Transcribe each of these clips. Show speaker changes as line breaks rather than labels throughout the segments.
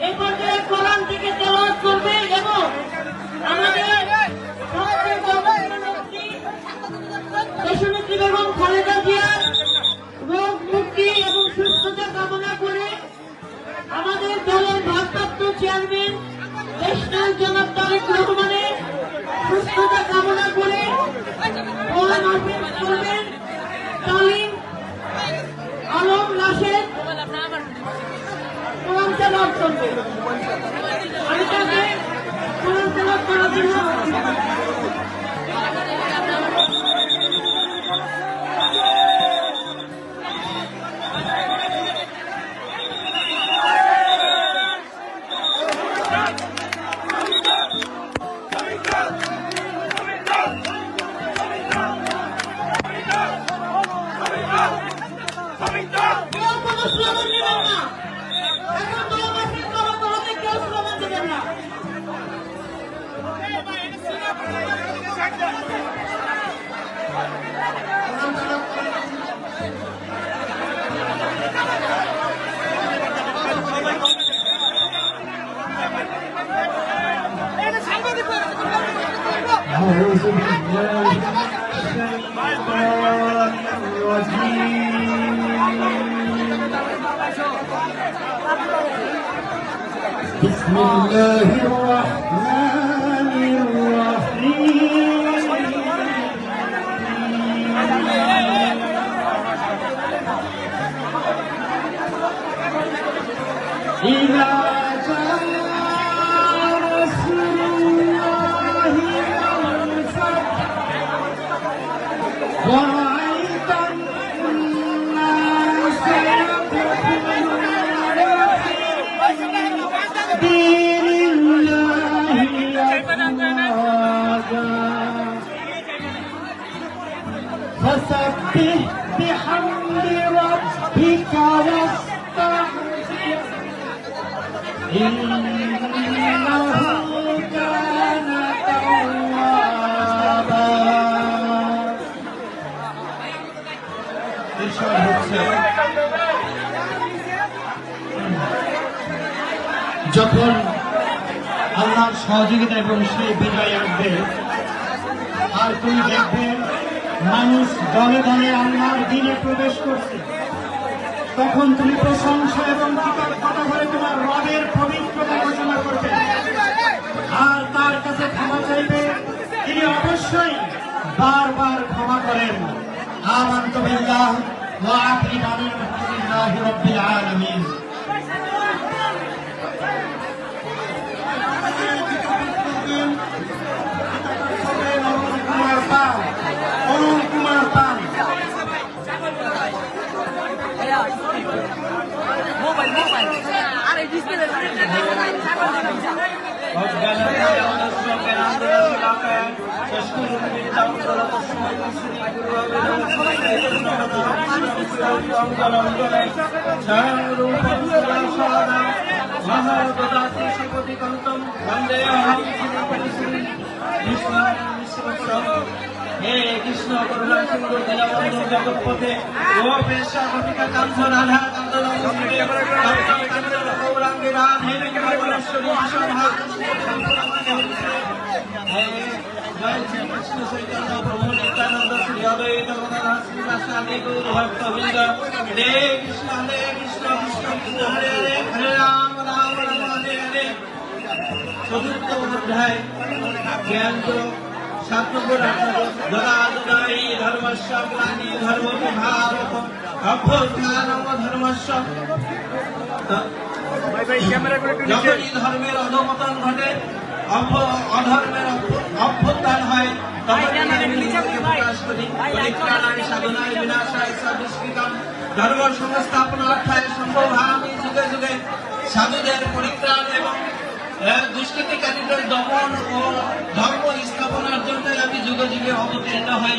এই পর্যায়ে কোরআন থেকে তেলাওয়াত করবে আমাদের দশমিত্রী বেগম করবেন। তালিম আলম রাশেদ কোরআন তেলাওয়াত করবে আমি তাকে কোরআন তেলাওয়াত করার জন্য
بسم الله الرحمن الرحيم إذا جاء نصر الله والفتح فسبح بحمد ربك واستغفر إنه كان توابا ইরশাদ হচ্ছে যখন আল্লাহর সহযোগিতা এবং সেই বিজয় আসবে। আর তুমি দেখবে, মানুষ দলে দলে আল্লাহর দিনে প্রবেশ করছে। তখন তুমি প্রশংসা এবং কৃতজ্ঞতা করে তোমার রবের পবিত্রতা ঘোষণা করবে। আর তার কাছে ক্ষমা চাইবে। তিনি অবশ্যই বারবার ক্ষমা করেন। আমান্ত বিল্লাহ ওয়া আখিরি আলামিন।
আরে ডিসপ্লে
হে কৃষ্ণ করুণা সিন্ধু দীনবন্ধু জগৎপথে ও পেশা কটিকা কান্ত রাধা কান্ত হে কৃষ্ণ কৃষ্ণ কৃষ্ণ কৃষ্ণ কৃষ্ণ হরে চতুর্থ অধ্যায় জ্ঞান সাত নম্বর গদাদুদায়ী ধর্মস্য গ্লানি ধর্ম বিভারত অভ্যুত্থানম ধর্মস্য যখনই ধর্মের অধমতন ঘটে অধর্মের অভ্যুত্থান হয় আমি সাধনায় বিনাশায় সদুষ্কৃতম ধর্ম সংস্থাপনার্থায় সম্ভবামি যুগে যুগে সাধুদের পরিত্রাণ দুষ্কৃতিকারীদের দমন ও ধর্ম স্থাপনার জন্য আমি যুগে যুগে অবতীর্ণ হই।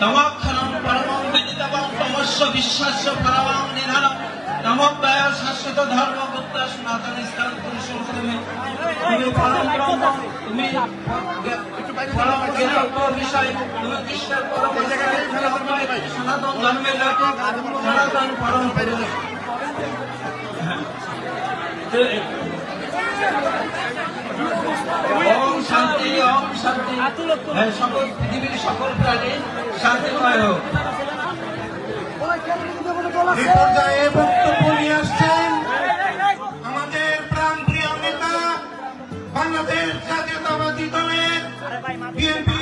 তমক্ষণম পরমং বিদিতবং তমস্য বিশ্বাস্য পরমং নিধানম। তমব্যয় শাশ্বত ধর্ম বুদ্ধ সনাতন স্থান পুরুষ তুমি তুমি পরম ব্রহ্ম তুমি পরম জ্ঞাতব্য বিষয় তুমি কৃষ্ণের পরম সনাতন ধর্মের লোক সনাতন পরম। পুরুষ হ্যাঁ, প্রাণী
আমাদের প্রাণপ্রিয় নেতা বাংলাদেশ জাতীয়তাবাদী দলের বিএনপি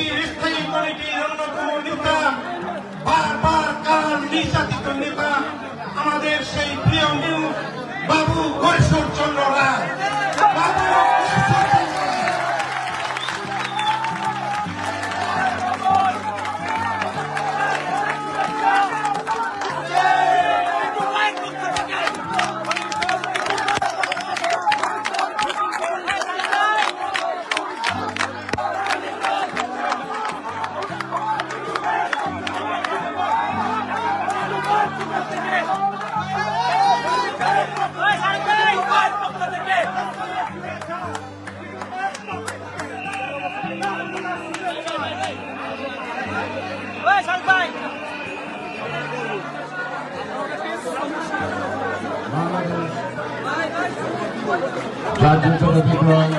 জাতীয়তাবাদী দল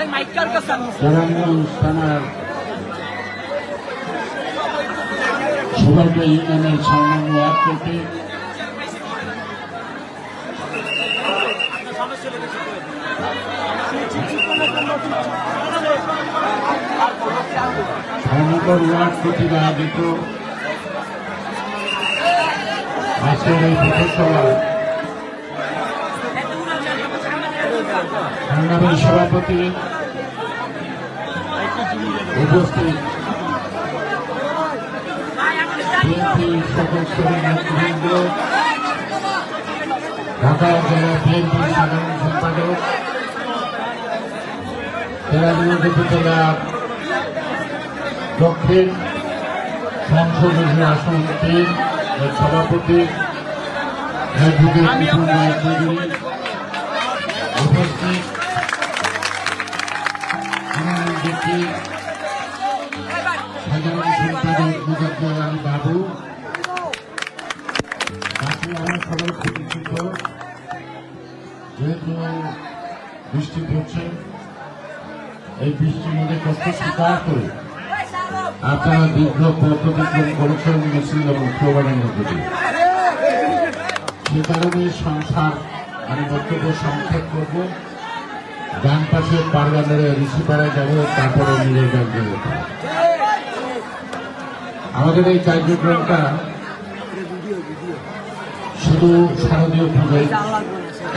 এই মাইকার কাছে
থানার সুভাগ্য ইউনিয়নের ছয় নম্বর ওয়ার্ড থেকে ওয়ার্ড কর্তৃক আয়োজিত। আজকের এই পথসভায় সংগ্রামী সভাপতি উপস্থিত। ঢাকা জেলা বিএনপি সাধারণ সম্পাদক, কেরানীগঞ্জ উপজেলা দক্ষিণ সংসদীয় আসন তিন সভাপতি উপস্থিত ব্যক্তি সাধারণ সম্পাদক মুজাফর আলী বাবু, বাকি সবাই পরিচিত যেহেতু বৃষ্টি পড়ছে, এই বৃষ্টির মধ্যে কষ্ট স্বীকার করে আপনারা দীর্ঘ পথ অতিক্রম করেছেন মিছিল এবং প্রবাদের মধ্যে। দিয়ে সে কারণে সংসার আমি বক্তব্য সংক্ষেপ করব। ডান পাশে পারগানের ঋষিপাড়ায় যাব, তারপরে নিজের ব্যাংকে যেতে আমাদের এই কার্যক্রমটা শুধু শারদীয় পুজোয়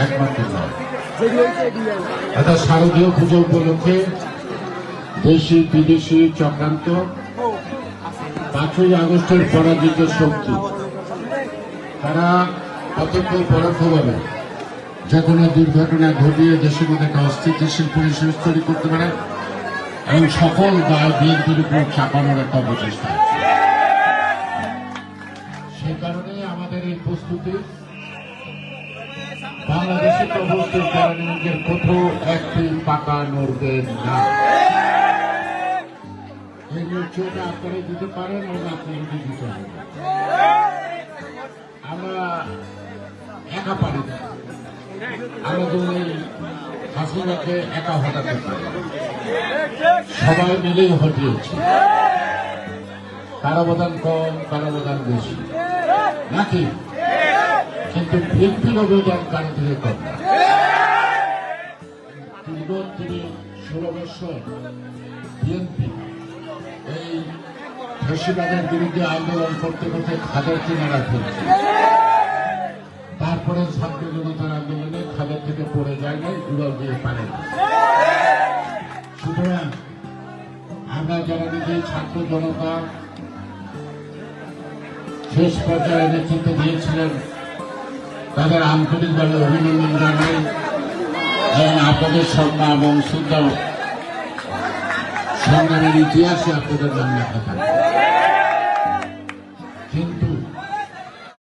একমাত্র নয়। অর্থাৎ শারদীয় পুজো উপলক্ষে দেশি, বিদেশি চক্রান্ত, পাঁচই আগস্টের পরাজিত শক্তি, তারা প্রত্যক্ষ পরোক্ষভাবে যে কোনো দুর্ঘটনা ঘটিয়ে দেশের মধ্যে একটা অস্থিতিশীল পরিবেশ তৈরি করতে পারে এবং সকল দায় বিএনপির উপর চাপানোর একটা প্রচেষ্টা সেই কারণে আমাদের এই প্রস্তুতি বাংলাদেশের প্রবস্তির কারণে নিজের কোথাও একটি পাকা নড়বে না। দিতে এবং দিতে আমরা একা পারি না। আমরা তো এই হাসিনাকে একা হটাতে পারি সবাই মিলেই হটিয়েছি কার অবদান কম, কার অবদান বেশি? নাকি? কিন্তু বিএনপির অবদান কারও থেকে কম তিনি ষোলো বছর বিএনপি। এই ফেসিবাদের বিরুদ্ধে আন্দোলন করতে করতে খাদের কিনারা ফেলছে তারপরে ছাত্র জনতার উপরে জায়গায় দুবার দিয়ে পারে সুতরাং আমরা যারা নিজের ছাত্র জনতা শেষ পর্যায়ে নেতৃত্ব দিয়েছিলেন, তাদের আন্তরিকভাবে অভিনন্দন জানাই। এবং আপনাদের সম্মান এবং সুন্দর সংগ্রামের ইতিহাসে আপনাদের নাম লেখা কিন্তু